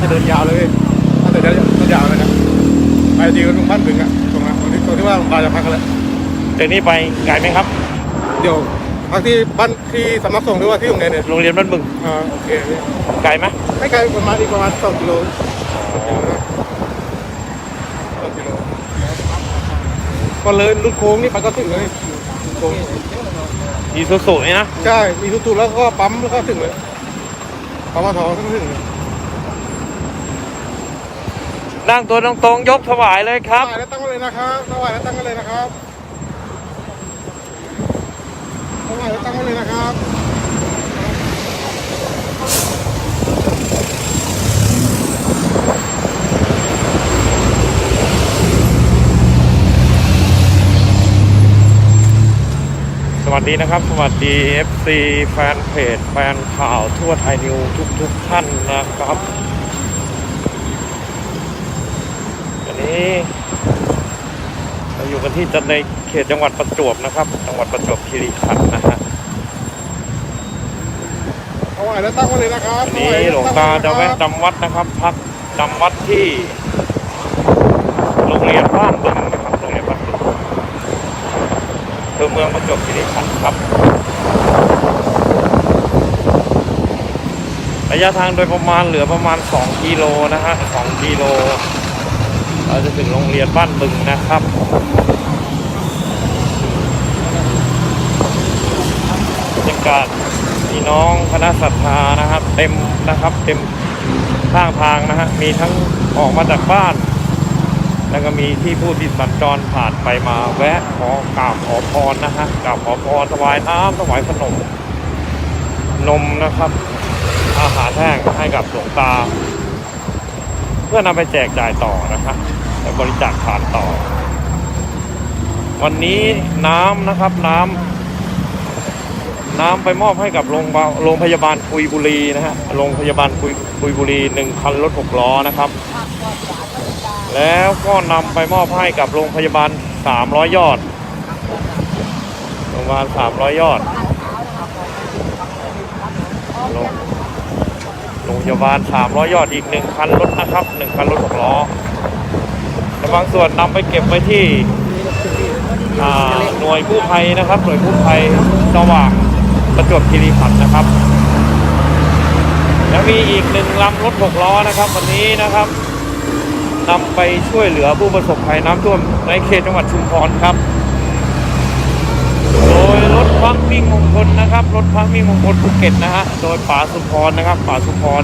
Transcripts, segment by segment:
จะเดินยาวเลยน่าจะเดินยาวเลยนะไปดีตรงบ้านถึงอะตรงนั้นตรงที่ตรงที่ว่าเราจะพักกันเลยจากนี้ไปไกลไหมครับ เดี๋ยวพักที่บ้านที่สำนักสงฆ์หรือว่าที่โรงเรียนเนี่ยโรงเรียนบ้านบึงอ่าโอเคไกลไหมไม่ไกลประมาณอีกประมาณสองกิโลสองกิโลนะสองกิโลก็เลยลุดโค้งนี่ไปก็ถึงเลยลุดโค้งอีซูซูนี่นะใช่มีทุกๆแล้วก็ปั๊มแล้วก็ถึงเลยปั๊มมาทองก็ถึงเลย นั่งตัวตรงๆยกถวายเลยครับ ถวายแล้วตั้งไว้เลยนะครับถวายแล้วตั้งไว้เลยนะครับถวายแล้วตั้งไว้เลยนะครับสวัสดีนะครับ สวัสดี FC แฟนเพจ แฟนข่าวทั่วไทยนิวทุกทุกๆท่านนะครับวั นนี้เราอยู่กันที่จันในเขตจังหวัดประจวบนะครับ จังหวัดประจวบคีรีขันธ์นะฮะถวายแล้วตั้งไว้เลยนะครับวันนี้หลวงตาจะแวะจำวัดนะครับ พักจำวัดที่โรงเรียนบ้านบึงนะครับโรงเรียนบ้านบึงอำเภอเมืองประจวบคีรีขันธ์ครับระยะทางโดยประมาณเหลือประมาณ 2 กิโลนะฮะ 2 กิโลเรา จะถึงโรงเรียนบ้านบึงนะครับบรรยากาศพี่น้องคณะศรัทธานะครับ เต็มนะครับเต็มข้างทางนะฮะมีทั้งออกมาจากบ้าน แล้วก็มีที่ผู้ที่สัญจรผ่านไปมาแวะขอกราบขอพรนะฮะกราบขอพรถวายน้ำถวายขนมนมนะครับ อาหารแห้งให้กับหลวงตา เพื่อนำไปแจกจ่ายต่อนะครับ บริจาคทานต่อ วันนี้น้ำนะครับน้ำน้ำไปมอบให้กับโรงพยาบาลโรงพยาบาลกุยบุรีนะฮะโรงพยาบาลกุยกุยบุรีหนึ่งคันรถหกล้อนะครับ แล้วก็นำไปมอบให้กับโรงพยาบาล300ยอดโรงพยาบาล300ยอดโรงโรงพยาบาล300ยอดอีกหนึ่งคันรถนะครับหนึ่งคันรถหกล้อ บางส่วนนำไปเก็บไว้ที่หน่วยกู้ภัยนะครับ หน่วยกู้ภัยสว่างประจวบคีรีขันธ์นะครับ แล้วมีอีกหนึ่งลำรถหกล้อนะครับ วันนี้นะครับนำไปช่วยเหลือผู้ประสบภัยน้ำท่วมในเขตจังหวัดชุมพรครับ โดยรถพักมิ่งมงคลนะครับ รถพักมิ่งมงคลภูเก็ตนะฮะ โดยป๋าสุพรนะครับป๋าสุพร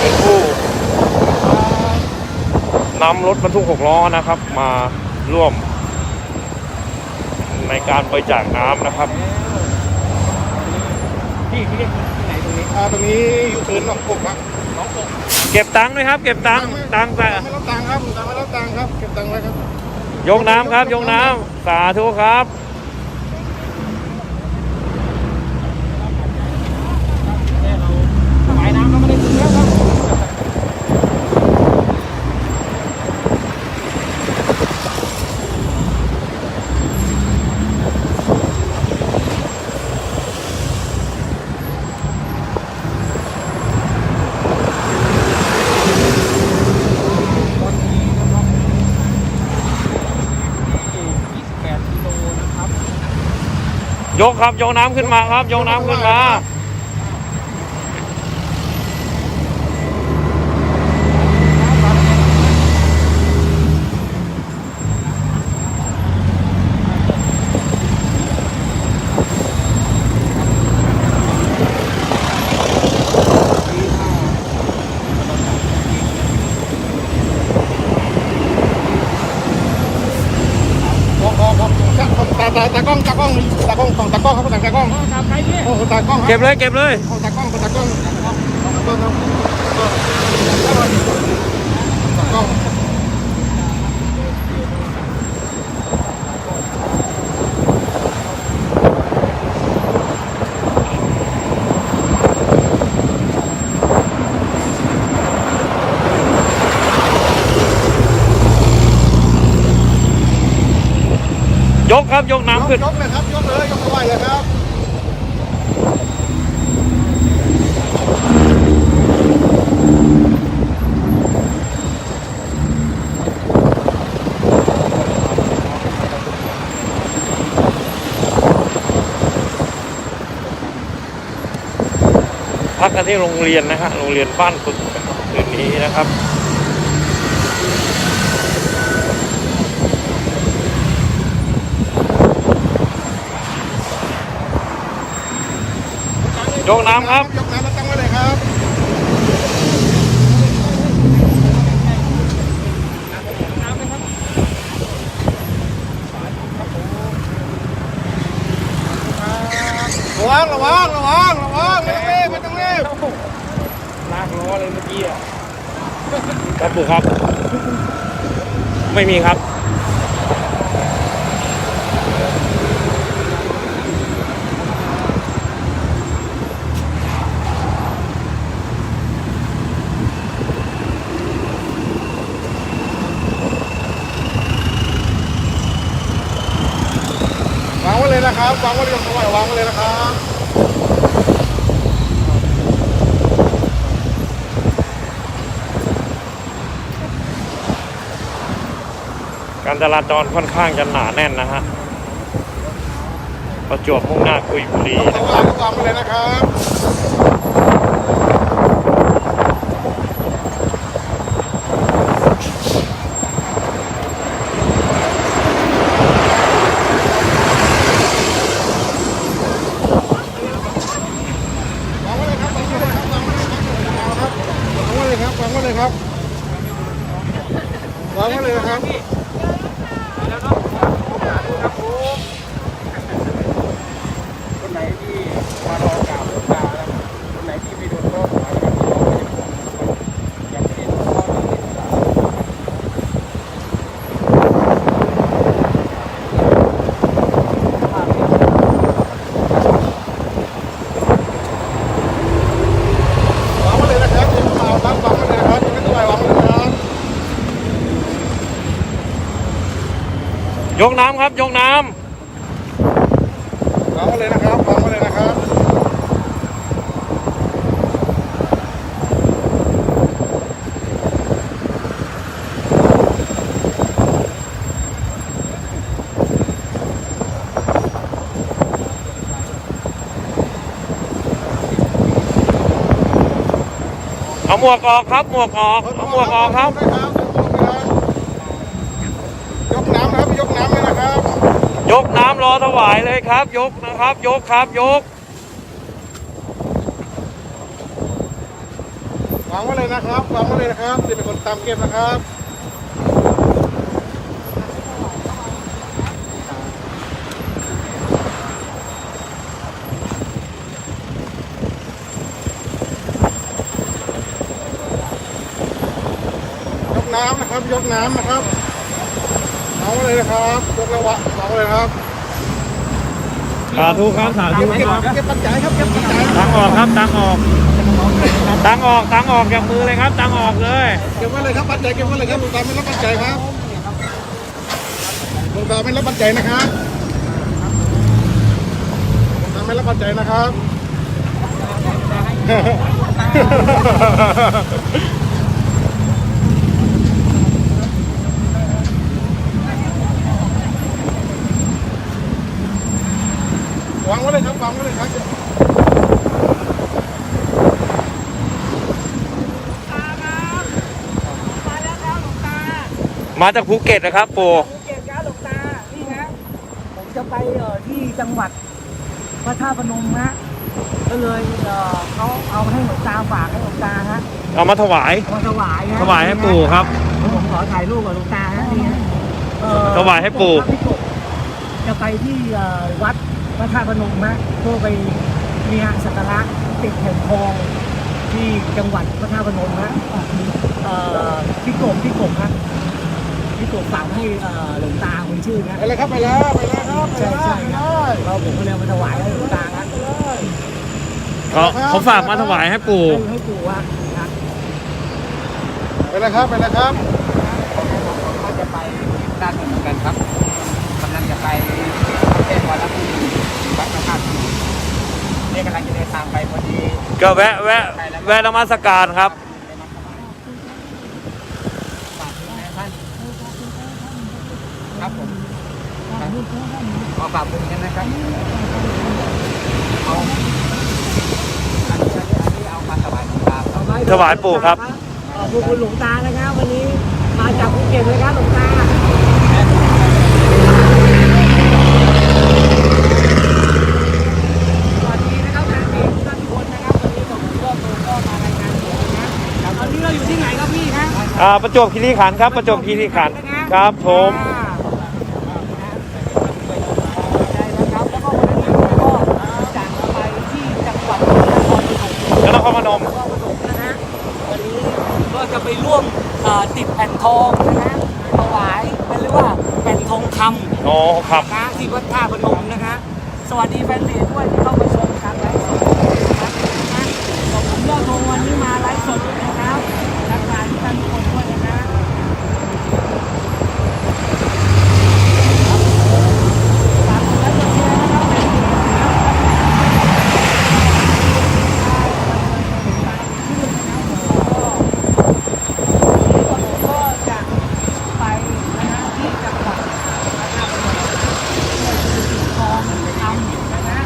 เป็นผู้ นำรถบรรทุกหกล้อนะครับ มาร่วม ในการบริจาคน้ำนะครับที่ที่ที่ไหนตรงนี้อ่าตรงนี้อยู่เทินหนองกบครับหนองกบเก็บตังค์ไหมครับ เก็บตังค์ตังค์แต่ไม่รับตังค์ครับตังค์ไม่รับตังค์ครับเก็บตังค์ไว้ครับยกน้ำครับยกน้ำสาธุครับ ถวายน้ำแล้วไม่ได้กินแล้วครับ ยก ครับยกน้ำขึ้นมาครับยกน้ำขึ้นมา ขอขอขอตาตาตากล้องตากล้องตากล้องของตากล้องครับตากล้องครับใครพี่โอ้ตากล้อง เก็บเลยเก็บเลยของตากล้องของตากล้องตากล้องตากล้องตากล้องยกครับยกน้ำขึ้นยกเลยครับยกเลยยกถวายเลยครับ ย ย พักกันที่โรงเรียนนะฮะโรงเรียนบ้านสุดนะครับคืนนี้นะครับยกน้ำครับ ยกน้ำแล้วตั้งไว้เลยครับระวังระวังระวังระวัง ลากล้อเลยเมื่อกี้อะครับปู่ครับ ไม่มีครับ วางไว้เลยนะครับ วางไว้เลยยกไว้วางไว้เลยนะครับ การ จราจรค่อนข้างจะหนาแน่นนะฮะ ประจวบมุ่งหน้ากุยบุรียกวางวางไว้เลยนะครับ วางไว้เลยครับวางไว้เลยครับวางไว้เลยครับวางไว้เลยครับวางไว้เลยครับวางไว้เลยนะครับ คนไหนที่มารอกราบหลวงตาแล้วคนไหนที่ไม่โดนรถมาแล้วก็ยังไม่ได้โดนรถเลย วางไว้เลยนะครับอย่ามาเอาครับวางไว้เลยนะครับอย่าไม่ต้องไปวางไว้เลยนะครับ ยกน้ำ ครับยกน้วางไว้เลยนะครับวางไว้เลยนะครับำเอาหมวกออกครับหมวกออกเอาหมวกออกครับ ยกน้ำนะครับยกน้ำเลยนะครับ ยกน้ำรอถวายเลยครับ ยกนะครับ ยกครับ ยกวางไว้เลยนะครับวางไว้เลยนะครับจะเป็นคนตามเก็บนะครับยกน้ำนะครับ ยกน้ำนะครับ วางไว้เลยนะครับยกระวะวางไว้เลยครับสาธุครับสาธุเก็บครับเก็บปัจจัยครับเก็บปัจจัยตังออกครับตังออกตังออกตังออกจากมือเลยครับตังออกเลยเก็บไว้เลยครับปัจจัยเก็บไว้เลยครับหลวงตาไม่รับปัจจัยครับหลวงตาไม่รับปัจจัยนะครับหลวงตาไม่รับปัจจัยนะครับ วางไว้เลยครับวางไว้เลยครับมาแล้วครับหลวงตามาจากภูเก็ตนะครับปู่ภูเก็ตครับหลวงตา นี่นะ ผมจะไปเอ่อที่จังหวัดพระธาตุพนมฮะก็เลยเอ่อเขาเอาให้หลวงตาฝากให้หลวงตาฮะเอามาถวายเอามาถวายฮะถวายให้ปู่ครับ ผมขอถ่ายรูปกับหลวงตาฮะนี่ฮะเอ่อถวายให้ปู่พี่กบจะไปที่เอ่อวัด พระธาตุพนมฮะเพื่อไปเนี่ยสักการะติดแผ่นทองที่จังหวัดพระธาตุพนมฮะเอ่อพี่กบพี่กบฮะพี่กบฝากให้เอ่อหลวงตาคนชื่อนะไปเลยครับไปแล้วไปแล้วครับไปใช่แล้วใช่ไปคเลรับยเราผมก็เลยเอามาถวายให้หลวงตาครับเขาเขาฝากมาถวายให้ปู่ให้ให้ปู่ว่าครับไปเลยครับไปเลยครับเขาจะไปด้านหนึ่งเหมือนกันครับกำลังจะไปเทศวันละที่วัดพระธาตุพนม นี่กำลังจะเดินทางไปพอดีก็แวะแวะแวะนมัสการครับ ฝากถึงแม่ท่านครับผมครับขอฝากบุญกันนะครับเอาอันนี้อันนี้เอามาถวายหลวงตาครับถวายปู่ครับ ขอบคุณหลวงตานะครับ วันนี้มาจากภูเก็ตเลยครับหลวงตา สวัสดีนะครับแฟนเพลงทุกคนนะครับวันนี้ผมก็ตัวก็มารายงานตัวนะครับตอนนี้เราอยู่ที่ไหนครับพี่ครับ อ่าประจวบคีรีขันธ์ครับ ประจวบคีรีขันธ์ครับผมอ่าได้แล้วครับแล้วก็วันนี้ผมก็จะไปที่จังหวัดนครปฐมแล้วนครพนมนครปฐมนะฮะวันนี้ก็จะไปร่วมเอ่อติดแผ่นทองนะฮะถวายเป็นเรียกว่าแผ่นทองคำ อ๋อครับ นะที่วัดท่าพนมนะคะ สวัสดีแฟนเพจด้วยที่เข้ามาชมทางไลฟ์สดนะครับนะขอบคุณยอดโทงวันนี้มาไลฟ์สดนะครับทักทายทุกท่านทุกคนด้วยนะฝากกดไลค์กดแชร์นะครับแฟนเพจนะครับก็จะไปนะฮะที่จังหวัดพระนครพนม ทองคำนะนะ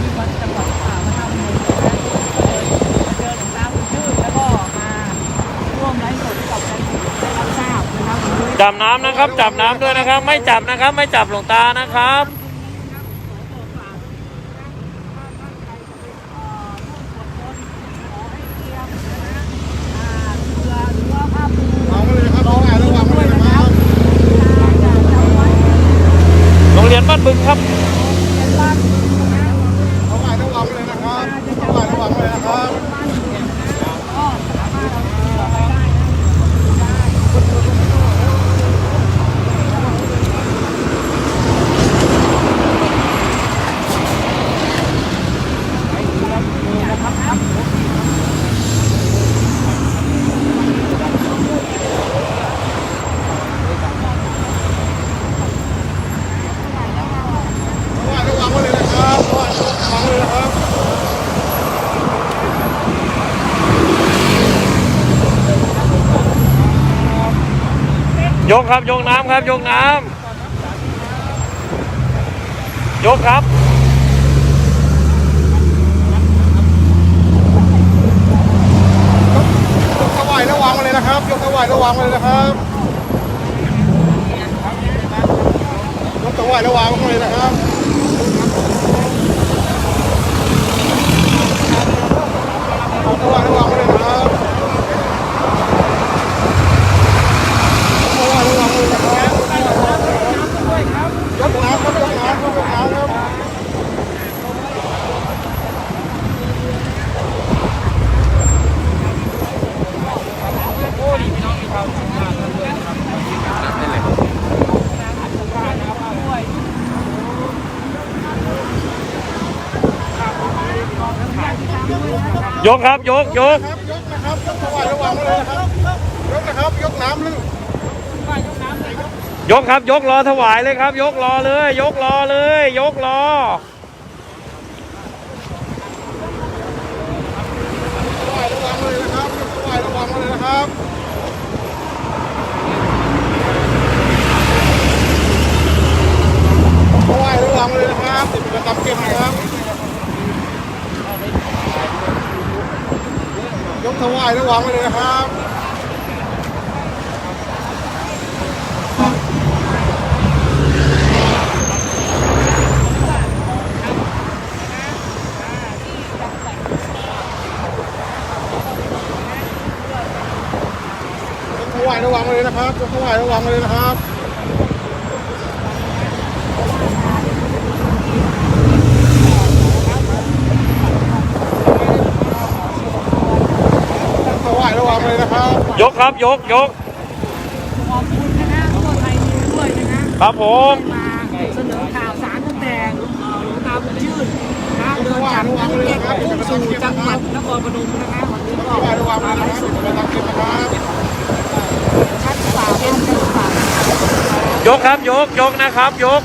ที่วัดจังหวัดพระนครพนมนะมาเจอหลวงตาบุญชื่นแล้วก็มาร่วมไลฟ์สดกับแฟนเพจได้รับทราบนะครับวันนี้ จับน้ำนะครับ จับน้ำด้วยนะครับ ไม่จับนะครับ ไม่จับหลวงตานะครับ เอามาเลยครับเอามาระวังมาเลยนะครับ โรงเรียนบ้านบึงครับ เอามาระวังเลยนะครับเอามาระวังเลยนะครับ เอามาระวังมาเลยนะครับเอามาระวังเลยนะครับ ยกครับยกน้ำครับยกน้ำยกครับยกถวายระวังเลยนะครับยกถวายระวังเลยนะครับยกถวายระวังเลยนะครับยกถวายระวังเลยนะครับยกถวายระวังมาเลยนะครับยกน้ำครับยกน้ำครับยกน้ำครับ ยกครับยกยกครับยกนะครับยกถวายระวังมาเลยนะครับยกนะครับยกน้ำลึกยกครับยกรอถวายเลยครับ ยกรอเลย ยกรอเลย ยกรอถวายระวังมาเลยนะครับยกถวายระวังมาเลยนะครับถวายระวังมาเลยนะครับติดเป็นกำเก็บนะครับย กถวายระวังมาเลยนะครับถวายระวังมาเลยนะครับยกถวายระวังมาเลยนะครับยกถวายระวังมาเล ยนะครับยกครับยกยกขอบคุณนะฮะทั่วไทยมีด้วยนะฮะครับผมมาเสนอข่าวสารตั้งแต่หลวงตาบุญชื่นนะเดินจากภูเก็ตมุ่งสู่จังหวัดนครพนมนะฮะวันนี้ก็ถวายระวังมามาเลยไลนะครับฟ์สติดดเป็นกำเก็บนะครับชัดฝ่าเป็นชัดฝ่ายกครับยกยกนะครับยก